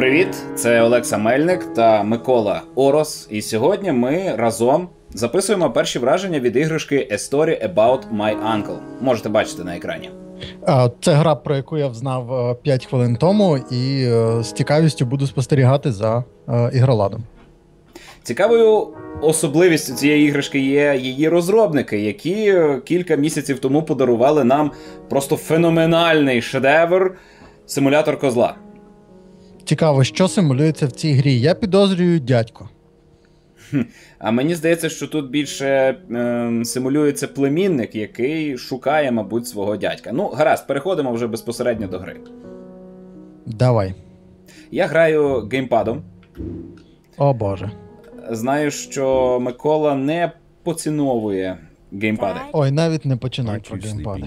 Привіт, це Олекса Мельник та Микола Орос. І сьогодні ми разом записуємо перші враження від іграшки A Story About My Uncle. Можете бачити на екрані. Це гра, про яку я взнав 5 хвилин тому, і е, з цікавістю буду спостерігати за е, ігроладом. Цікавою особливістю цієї іграшки є її розробники, які е, кілька місяців тому подарували нам просто феноменальний шедевр симулятор козла. Цікаво, що симулюється в цій грі. Я підозрюю дядько. А мені здається, що тут більше е, симулюється племінник, який шукає, мабуть, свого дядька. Ну, гаразд, переходимо вже безпосередньо до гри. Давай. Я граю геймпадом. О Боже. Знаю, що Микола не поціновує геймпади. Ой, навіть не починай про геймпади.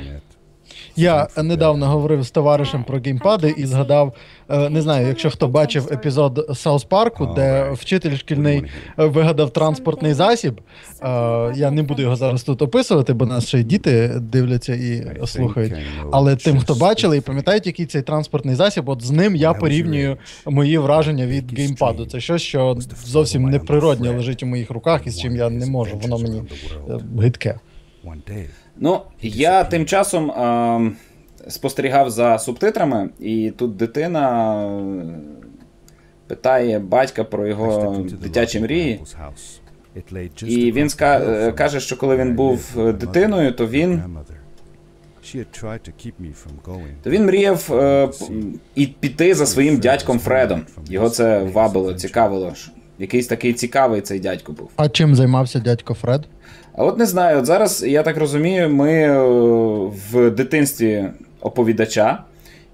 Я недавно говорив з товаришем про геймпади і згадав, е, не знаю, якщо хто бачив епізод Саус Парку, де вчитель шкільний вигадав транспортний засіб. Е, Я не буду його зараз тут описувати, бо нас ще й діти дивляться і слухають. Але тим, хто бачили і пам'ятають, який цей транспортний засіб, от з ним я порівнюю мої враження від геймпаду. Це щось, що зовсім неприродне лежить у моїх руках і з чим я не можу. Воно мені е, гидке. Ну, я тим часом е, спостерігав за субтитрами, і тут дитина питає батька про його дитячі мрії. І він ска- е, каже, що коли він був дитиною, то він, то він мріяв е, і піти за своїм дядьком Фредом. Його це вабило, цікавило. Якийсь такий цікавий цей дядько був. А чим займався дядько Фред? А от не знаю, от зараз, я так розумію, ми е, в дитинстві оповідача,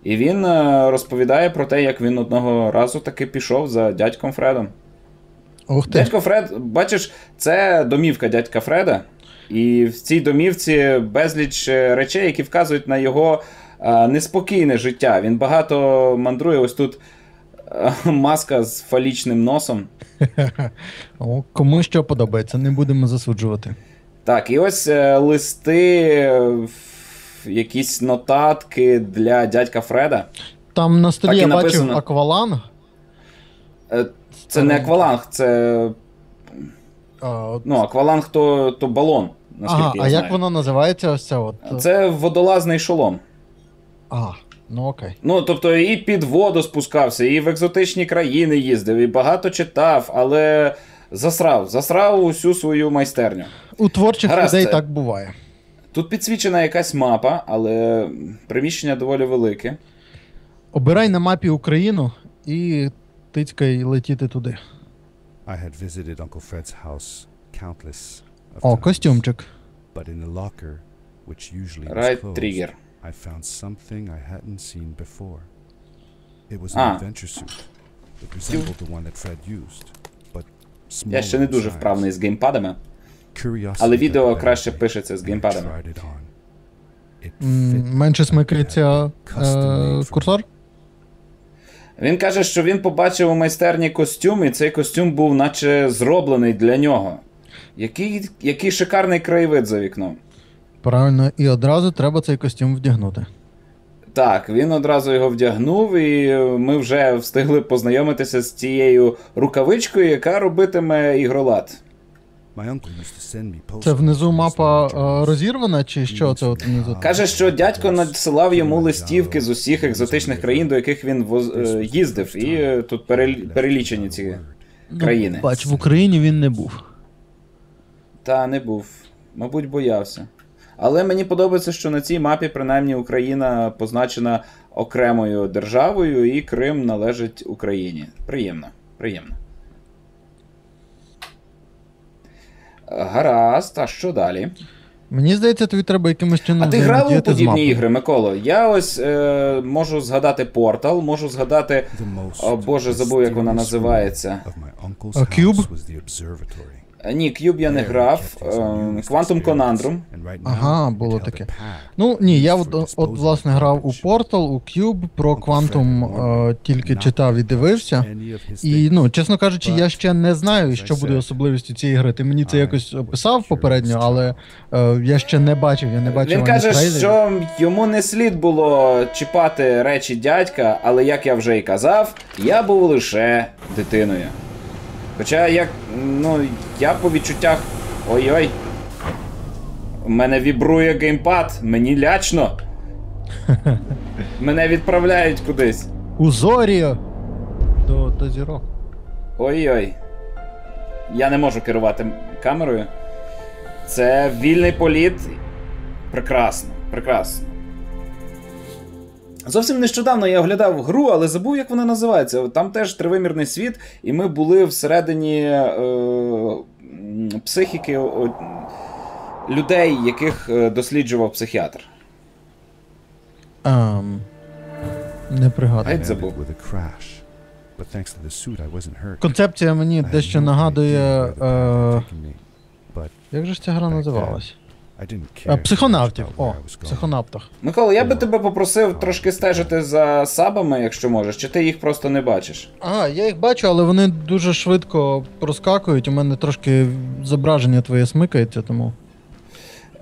і він е, розповідає про те, як він одного разу таки пішов за дядьком Фредом. Ух ти. Дядько Фред, бачиш, це домівка дядька Фреда, і в цій домівці безліч е, речей, які вказують на його неспокійне життя. Він багато мандрує. Ось тут маска з фалічним носом. О, кому що подобається, не будемо засуджувати. Так, і ось е, листи, е, якісь нотатки для дядька Фреда. Там на столі я бачив акваланг. Е, Це не акваланг, це. А, от- Ну, акваланг то, то балон, наскільки ага, я а знаю. як воно називається ось це от? Це водолазний шолом. Ага, ну окей. Ну, тобто, і під воду спускався, і в екзотичні країни їздив, і багато читав, але засрав, засрав усю свою майстерню. У творчих Гаразд, людей так буває. Тут підсвічена якась мапа, але приміщення доволі велике. Обирай на мапі Україну і тицькай летіти туди. I had visited Uncle Fred's house countless of О, times, костюмчик. but in the locker, which usually was Right closed, trigger. I found something I hadn't seen before. It was an А. adventure suit. It resembled the one that Fred used, but Я ще не дуже вправний з геймпадами. Curiosity Але відео краще пишеться з геймпадами. Менше смикається е, custom made for курсор. Він каже, що він побачив у майстерні костюм, і цей костюм був наче зроблений для нього. Який, який шикарний краєвид за вікном. Правильно, і одразу треба цей костюм вдягнути. Так, він одразу його вдягнув, і ми вже встигли познайомитися з цією рукавичкою, яка робитиме ігролад. Це внизу мапа е, розірвана, чи що це от внизу? Каже, що дядько надсилав йому листівки з усіх екзотичних країн, до яких він воз... е, їздив, і е, тут перелічені ці країни. Ну, бач, в Україні він не був. Та не був. Мабуть, боявся. Але мені подобається, що на цій мапі, принаймні, Україна позначена окремою державою, і Крим належить Україні. Приємно, приємно. Гаразд, а що далі? Мені здається, тобі треба якимось чином А ти грав у подібні ігри, Миколо? Я ось е, можу згадати Portal, можу згадати. О, Боже, забув, як вона називається. room Ні, Cube я не грав. е, Quantum Conundrum. Ага, було таке. Ну ні, я от, от власне грав у Portal, у Cube, про Quantum е, тільки читав і дивився. І ну, чесно кажучи, я ще не знаю, що буде особливістю цієї гри. Ти мені це якось описав попередньо, але е, я ще не бачив, я не бачив. Він каже, трейлерів. що йому не слід було чіпати речі дядька, але як я вже і казав, я був лише дитиною. Хоча як. ну, я по відчуттях. Ой-ой. У мене вібрує геймпад, мені лячно. Мене відправляють кудись. у зорі до, до зірок. Ой-ой. Я не можу керувати камерою. Це вільний політ. Прекрасно, прекрасно. Зовсім нещодавно я оглядав гру, але забув, як вона називається. Там теж тривимірний світ, і ми були всередині е, психіки о, людей, яких е, досліджував психіатр. Ем, не пригадую. Забув. Концепція мені дещо нагадує. Е, як же ж ця гра називалась? Е. Психонавтів. О, психонавтах. Микола, я би тебе попросив трошки стежити за сабами, якщо можеш, чи ти їх просто не бачиш. Ага, я їх бачу, але вони дуже швидко проскакують. У мене трошки зображення твоє смикається, тому.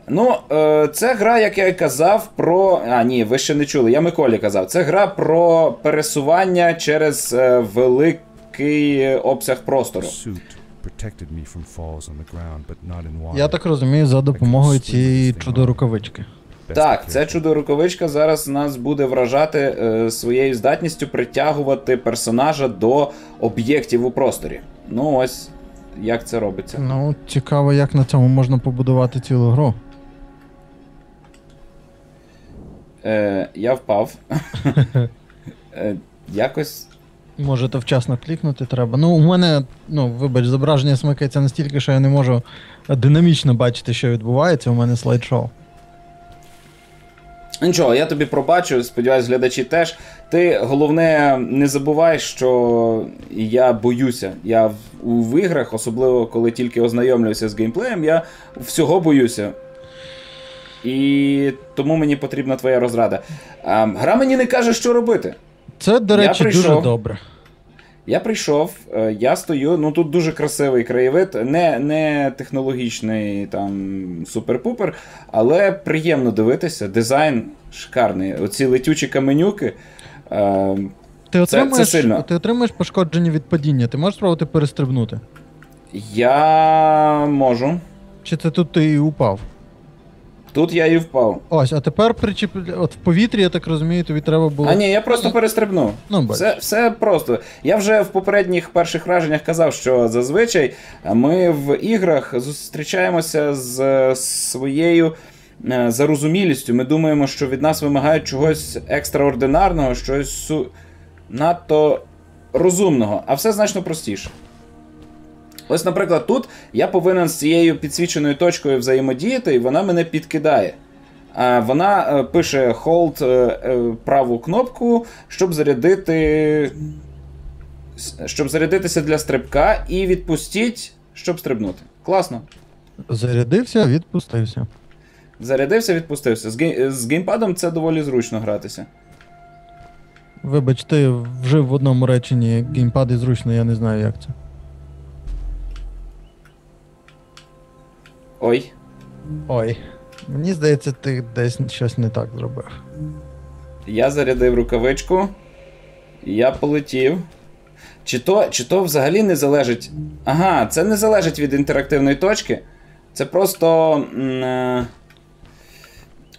Ну, е, це гра, як я і казав, про. А, ні, ви ще не чули, я Миколі казав. Це гра про пересування через е, великий обсяг простору. The suit protected me from falls on the ground, but not in water. Я так розумію, за допомогою цієї чудо-рукавички. Так, ця чудо-рукавичка зараз нас буде вражати е, своєю здатністю притягувати персонажа до об'єктів у просторі. Ну ось як це робиться. Ну, цікаво, як на цьому можна побудувати цілу гру. Е, я впав. е, якось. Може, то вчасно клікнути треба. Ну, у мене, ну, вибач, зображення смикається настільки, що я не можу динамічно бачити, що відбувається. У мене слайд-шоу. Нічого, я тобі пробачу, сподіваюсь, глядачі теж. Ти головне не забувай, що я боюся. Я у іграх, особливо коли тільки ознайомлююся з геймплеєм, я всього боюся. І тому мені потрібна твоя розрада. А, гра мені не каже, що робити. Це, до Я речі, дуже добре. Я прийшов, е, я стою, ну тут дуже красивий краєвид, не, не технологічний там супер-пупер, але приємно дивитися. Дизайн шикарний. Оці летючі каменюки. Е, Ти це отримаєш, сильно. ти отримаєш пошкодження від падіння. Ти можеш спробувати перестрибнути? я можу. Чи це тут ти і упав? Тут я і впав. Ось, а тепер причіп... От в повітрі, я так розумію, тобі треба було. А ні, я просто перестрибнув. Ну. Все, все просто. Я вже в попередніх перших враженнях казав, що зазвичай ми в іграх зустрічаємося з е, своєю е, зарозумілістю. Ми думаємо, що від нас вимагають чогось екстраординарного, щось су... надто розумного, а все значно простіше. Ось, наприклад, тут я повинен з цією підсвіченою точкою взаємодіяти, і вона мене підкидає. Вона е, пише hold е, е, праву кнопку, щоб зарядити. Щоб зарядитися для стрибка, і відпустіть, щоб стрибнути. Класно. Зарядився, відпустився. Зарядився, відпустився. З, гей... з геймпадом це доволі зручно гратися. Вибач, ти вжив в одному реченні геймпад і зручно, я не знаю, як це. Ой. Ой. Мені здається, ти десь щось не так зробив. Я зарядив рукавичку. Я полетів. Чи то, чи то взагалі не залежить. Ага, це не залежить від інтерактивної точки. Це просто. м, е,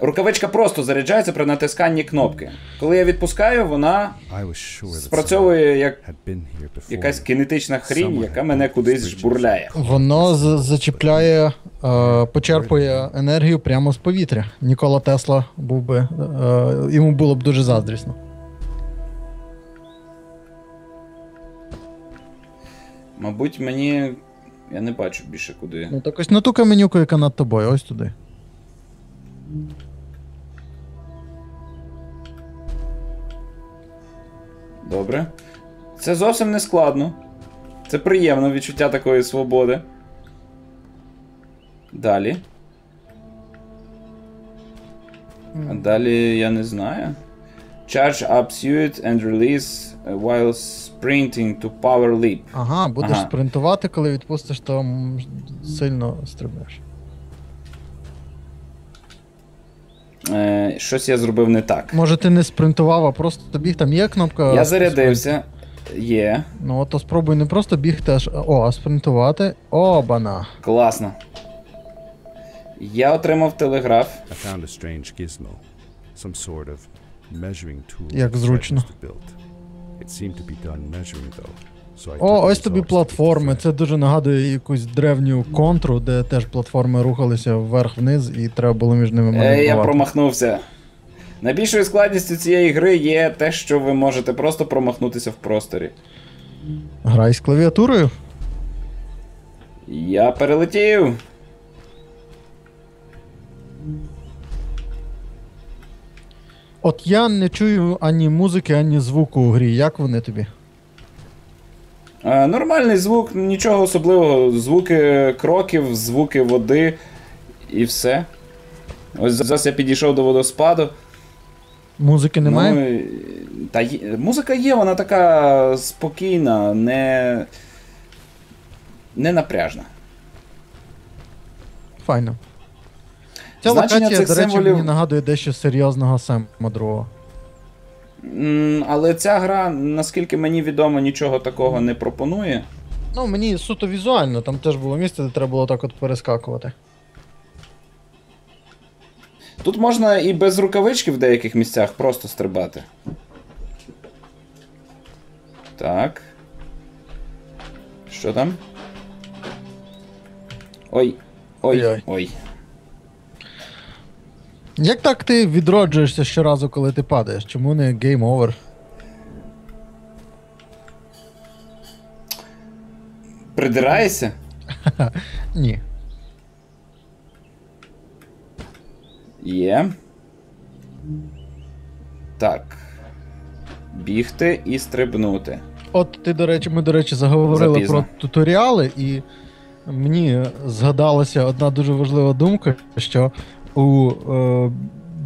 Рукавичка просто заряджається при натисканні кнопки. Коли я відпускаю, вона спрацьовує як якась кинетична хрінь, яка мене кудись жбурляє. Воно зачіпляє, е, почерпує енергію прямо з повітря. Нікола Тесла був би. Е, йому було б дуже заздрісно. Мабуть, мені. Я не бачу більше куди. Ну так ось на ту каменюку, яка над тобою, ось туди. Добре. Це зовсім не складно. Це приємно відчуття такої свободи. Далі. А далі я не знаю. Charge up suit and release while sprinting to power leap. Ага, будеш Ага. спринтувати, коли відпустиш, то сильно стрибнеш. Е, щось я зробив не так. Може, ти не спринтував, а просто біг, там є кнопка. Я зарядився. Є. Ну, то спробуй не просто бігти, аж. О, а спринтувати. Обана. Класно. Я отримав телеграф. I found a strange gizmo, some sort of measuring tool. Як зручно. It seemed to be done measuring though. О, ось тобі платформи. Це дуже нагадує якусь древню контру, де теж платформи рухалися вверх-вниз, і треба було між ними Е, я промахнувся. Найбільшою складністю цієї гри є те, що ви можете просто промахнутися в просторі. Грай з клавіатурою. Я перелетів. От я не чую ані музики, ані звуку у грі. Як вони тобі? Е, нормальний звук, нічого особливого. Звуки кроків, звуки води і все. Ось зараз я підійшов до водоспаду. Музики немає? Ну, та є, музика є, вона така спокійна, не. не напряжна. Файно. Ця Значення локація, цих до речі, символів- мені нагадує дещо серйозного Сема другого. Але ця гра, наскільки мені відомо, нічого такого не пропонує. Ну, мені суто візуально, там теж було місце, де треба було так от перескакувати. Тут можна і без рукавички в деяких місцях просто стрибати. Так. Що там? Ой. Ой. Ой. Як так ти відроджуєшся щоразу, коли ти падаєш? Чому не Game Over? Придираєшся? Ні. Є. Так. Бігти і стрибнути. От ти, до речі, ми, до речі, заговорили Запізно. про туторіали, і мені згадалася одна дуже важлива думка, що у е,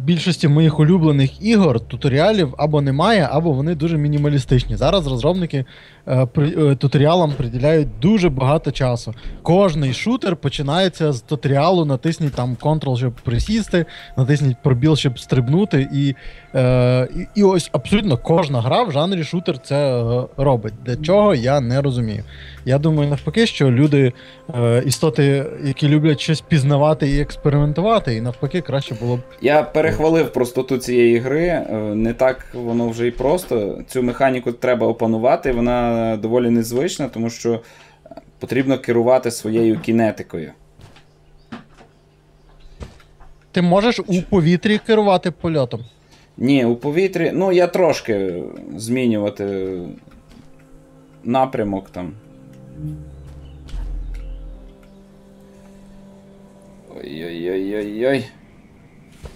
більшості моїх улюблених ігор туторіалів або немає, або вони дуже мінімалістичні. Зараз розробники е, при, е, туторіалам приділяють дуже багато часу. Кожний шутер починається з туторіалу, натисніть там Ctrl, щоб присісти, натисніть пробіл, щоб стрибнути. І, е, і, ось абсолютно кожна гра в жанрі шутер це е, робить. Для чого я не розумію. Я думаю, навпаки, що люди, е, істоти, які люблять щось пізнавати і експериментувати, і навпаки, краще було б. Я перехвалив простоту цієї гри. е, Не так воно вже і просто. Цю механіку треба опанувати. Вона доволі незвична, тому що потрібно керувати своєю кінетикою. Ти можеш у повітрі керувати польотом. Ні, у повітрі. Ну, я трошки змінювати напрямок там. Ой-ой-ой-ой-ой.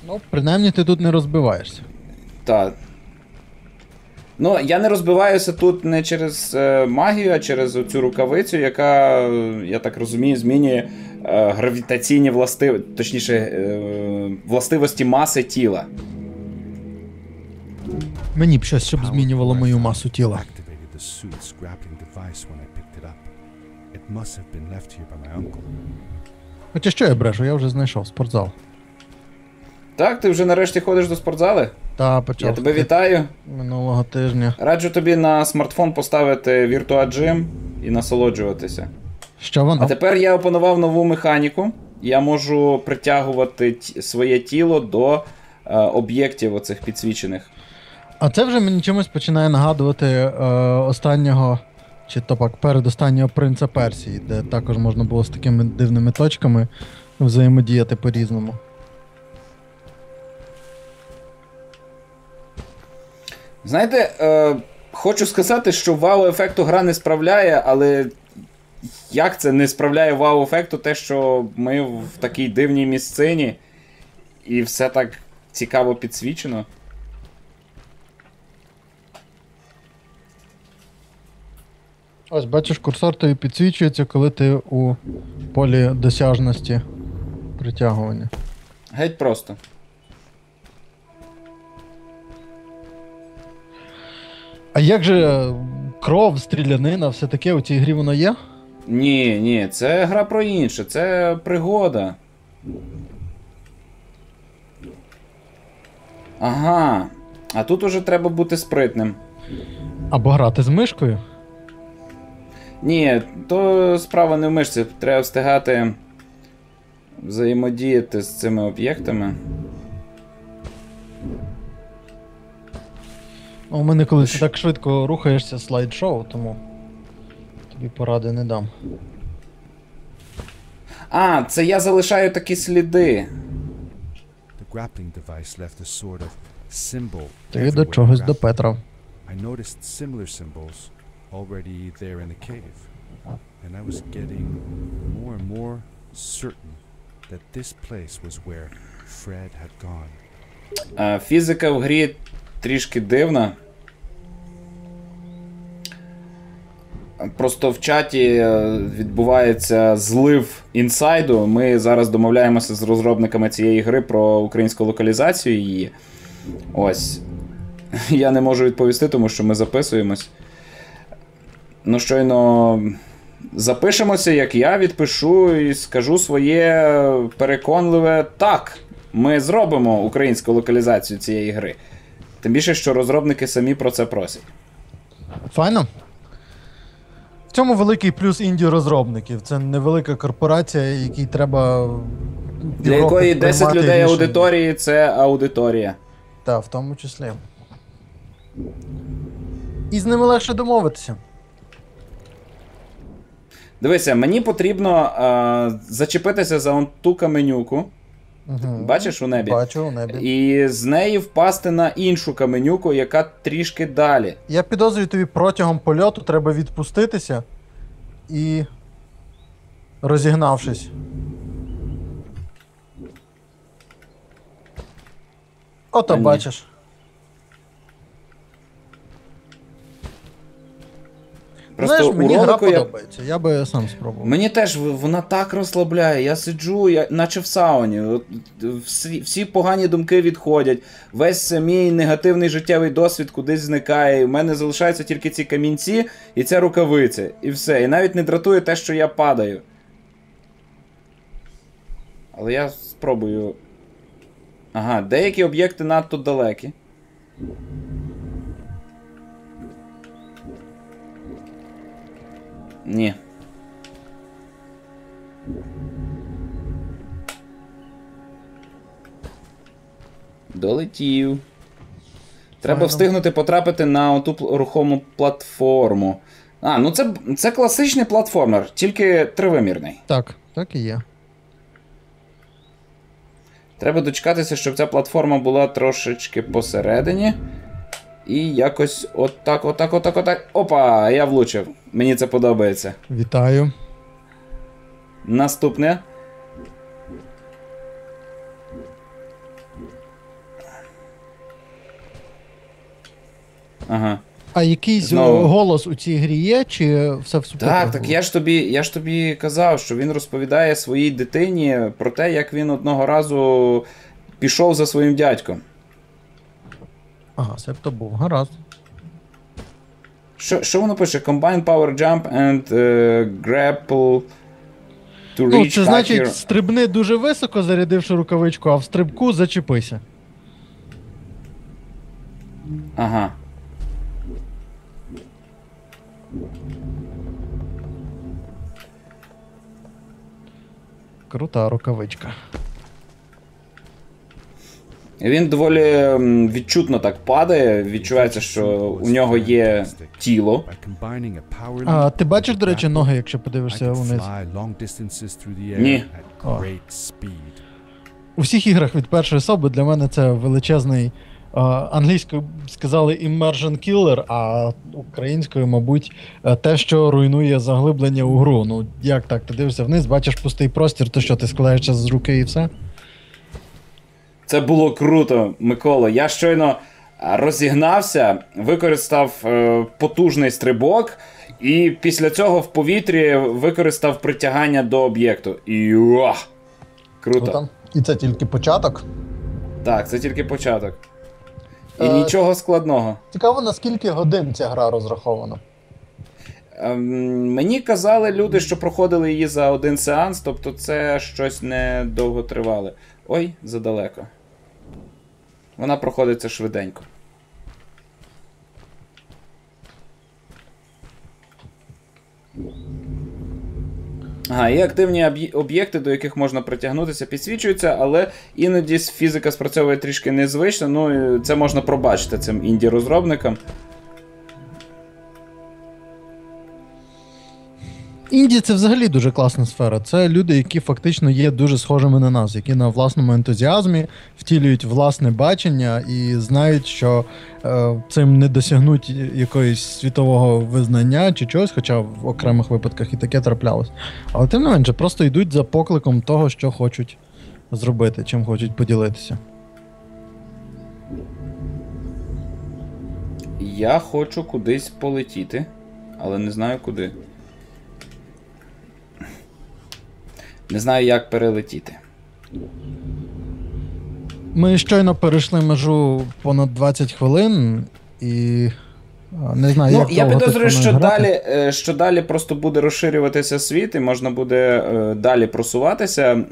Ну, принаймні ти тут не розбиваєшся. Так. Ну, я не розбиваюся тут не через е, магію, а через цю рукавицю, яка, я так розумію, змінює е, гравітаційні властивості, точніше, е, властивості маси тіла. Мені б щось, щоб змінювало мою масу тіла. Хоча що я брешу, я вже знайшов спортзал. Так, ти вже нарешті ходиш до спортзали? Та почав Я тебе вітаю. минулого тижня. Раджу тобі на смартфон поставити Virtua Gym і насолоджуватися. Що воно? А тепер я опанував нову механіку. Я можу притягувати своє тіло до е, об'єктів оцих підсвічених. А це вже мені чимось починає нагадувати е, останнього, чи то пак передостаннього принца Персії, де також можна було з такими дивними точками взаємодіяти по-різному. Знаєте, е, хочу сказати, що вау-ефекту гра не справляє, але як це не справляє вау-ефекту, те, що ми в такій дивній місцині, і все так цікаво підсвічено. Ось бачиш, курсор тобі підсвічується, коли ти у полі досяжності Притягування. Геть просто. А як же е, кров, стрілянина, все таке у цій грі воно є? Ні, ні, це гра про інше, це пригода. Ага. А тут уже треба бути спритним. Або грати з мишкою? Ні, то справа не в мишці. Треба встигати взаємодіяти з цими об'єктами. У мене коли ти так швидко рухаєшся слайд-шоу, тому тобі поради не дам. А, це я залишаю такі сліди. The grappling device left a sort of symbol. Ти до чогось similar symbols already there in the cave, and I was getting more and more certain that this place was where Fred had gone. А, Фізика в грі трішки дивна. Просто в чаті е, відбувається злив інсайду. Ми зараз домовляємося з розробниками цієї гри про українську локалізацію її. Ось. Я не можу відповісти, тому що ми записуємось. Ну, щойно запишемося, як я відпишу і скажу своє переконливе так. Ми зробимо українську локалізацію цієї гри. Тим більше, що розробники самі про це просять. Файно. В цьому великий плюс інді-розробників. Це невелика корпорація, якій треба. Для якої 10 людей аудиторії це аудиторія. Так, в тому числі. І з ними легше домовитися. Дивися, мені потрібно е, зачепитися за он ту каменюку. Угу. Бачиш у небі? Бачу у небі. І з неї впасти на іншу каменюку, яка трішки далі. Я підозрюю тобі протягом польоту треба відпуститися і. розігнавшись. Ото бачиш. Просто Знаєш, у мені гра ролику я... подобається, я би сам спробував. Мені теж в- вона так розслабляє. Я сиджу, я, наче в сауні. От, всі, всі погані думки відходять. Весь мій негативний життєвий досвід кудись зникає. У мене залишаються тільки ці камінці і ця рукавиця. І все. І навіть не дратує те, що я падаю. Але я спробую. Ага, деякі об'єкти надто далекі. Ні. Долетів. Треба встигнути потрапити на оту рухому платформу. А, ну це, це класичний платформер, тільки тривимірний. Так, так і є. Треба дочекатися, щоб ця платформа була трошечки посередині. І якось отак, отак, отак, отак. Опа, я влучив. Мені це подобається. Вітаю. Наступне. Ага. А якийсь Знову. голос у цій грі є, чи все в субтитрах? Так, так я ж тобі, я ж тобі казав, що він розповідає своїй дитині про те, як він одного разу пішов за своїм дядьком. Ага, себто був, гаразд. Що, що воно пише? Combine power jump and uh, grapple to reach Ну, це значить, Kakir. стрибни дуже високо, зарядивши рукавичку, а в стрибку зачепися. Ага. Крута рукавичка. Він доволі відчутно так падає. Відчувається, що у нього є тіло. А ти бачиш, до речі, ноги, якщо подивишся вниз. Ні. О. У всіх іграх від першої особи для мене це величезний. Англійською сказали immersion killer, а українською, мабуть, е, те, що руйнує заглиблення у гру. Ну, як так? Ти дивишся вниз, бачиш пустий простір, то що ти складаєш час з руки і все? Це було круто, Микола. Я щойно розігнався, використав е, потужний стрибок, і після цього в повітрі використав притягання до об'єкту. І! Круто. Круто. І це тільки початок. Так, це тільки початок. І Е, нічого складного. Цікаво, на скільки годин ця гра розрахована. Ем, Мені казали люди, що проходили її за один сеанс, тобто це щось не довго тривале. Ой, задалеко. Вона проходиться швиденько. Ага, і активні об'єкти, до яких можна притягнутися, підсвічуються, але іноді фізика спрацьовує трішки незвично. Ну, це можна пробачити цим інді-розробникам. Інді це взагалі дуже класна сфера. Це люди, які фактично є дуже схожими на нас, які на власному ентузіазмі втілюють власне бачення і знають, що е, цим не досягнуть якогось світового визнання чи чогось, хоча в окремих випадках і таке траплялось. Але тим не менше, просто йдуть за покликом того, що хочуть зробити, чим хочуть поділитися. Я хочу кудись полетіти, але не знаю куди. Не знаю, як перелетіти. Ми щойно перейшли межу понад 20 хвилин і. Не знаю, Ну, як я підозрюю, що грати. далі, е, що далі просто буде розширюватися світ, і можна буде е, далі просуватися.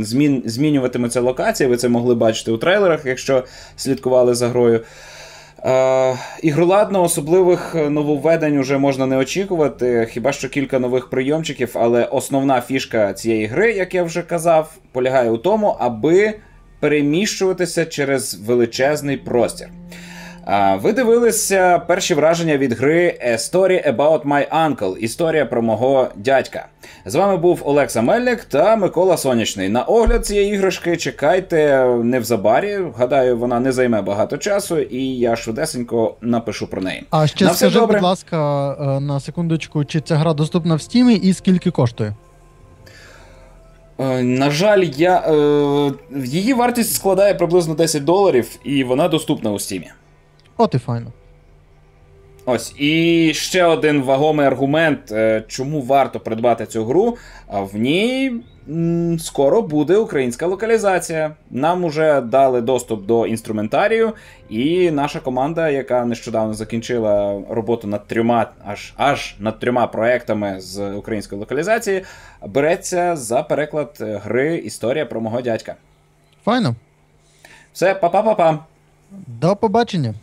Змін, змінюватиметься локації. Ви це могли бачити у трейлерах, якщо слідкували за грою. Е, ігроладно особливих нововведень вже можна не очікувати, хіба що кілька нових прийомчиків, але основна фішка цієї гри, як я вже казав, полягає у тому, аби переміщуватися через величезний простір. А, Ви дивилися перші враження від гри A Story About My Uncle. Історія про мого дядька. З вами був Олекса Мельник та Микола Сонячний. На огляд цієї іграшки чекайте невзабарі. Гадаю, вона не займе багато часу, і я швидесенько напишу про неї. А ще На скажи, добре. будь ласка, е, на секундочку, чи ця гра доступна в Стімі і скільки коштує? Е, На жаль, я, е, її вартість складає приблизно 10 доларів, і вона доступна у стімі. От і файно. Ось і ще один вагомий аргумент, е, чому варто придбати цю гру. В ній скоро буде українська локалізація. Нам уже дали доступ до інструментарію, і наша команда, яка нещодавно закінчила роботу над трьома, аж аж над трьома проектами з української локалізації, береться за переклад е, гри Історія про мого дядька. Файно. Все, па-па-па-па. До побачення.